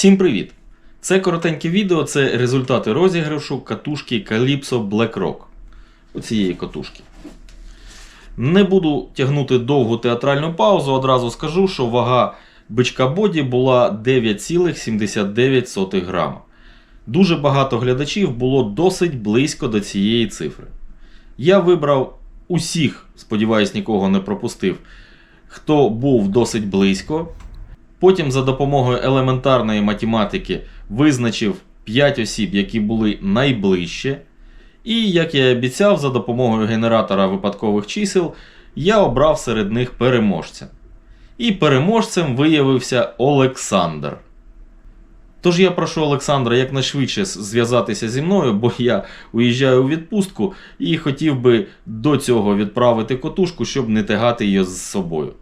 Всім привіт! Це коротеньке відео, це результати розіграшу катушки Calypso Black Rock. Оцієї катушки. Не буду тягнути довгу театральну паузу, одразу скажу, що вага бичка боді була 9,79 грама. Дуже багато глядачів було досить близько до цієї цифри. Я вибрав усіх, сподіваюсь, нікого не пропустив, хто був досить близько. Потім за допомогою елементарної математики визначив 5 осіб, які були найближче. І, як я і обіцяв, за допомогою генератора випадкових чисел я обрав серед них переможця. І переможцем виявився Олександр. Тож я прошу Олександра якнайшвидше зв'язатися зі мною, бо я уїжджаю у відпустку і хотів би до цього відправити котушку, щоб не тягати її з собою.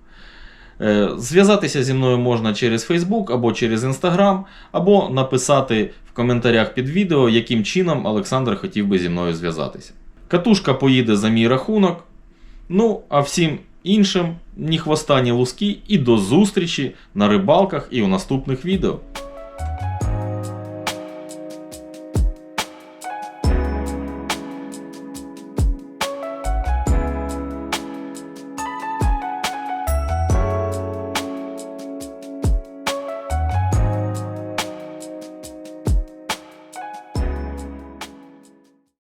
Е, Зв'язатися зі мною можна через Facebook або через Instagram, або написати в коментарях під відео, яким чином Олександр хотів би зі мною зв'язатися. Катушка поїде за мій рахунок. Ну, а всім іншим ні хвоста, ні луски, і до зустрічі на рибалках і у наступних відео.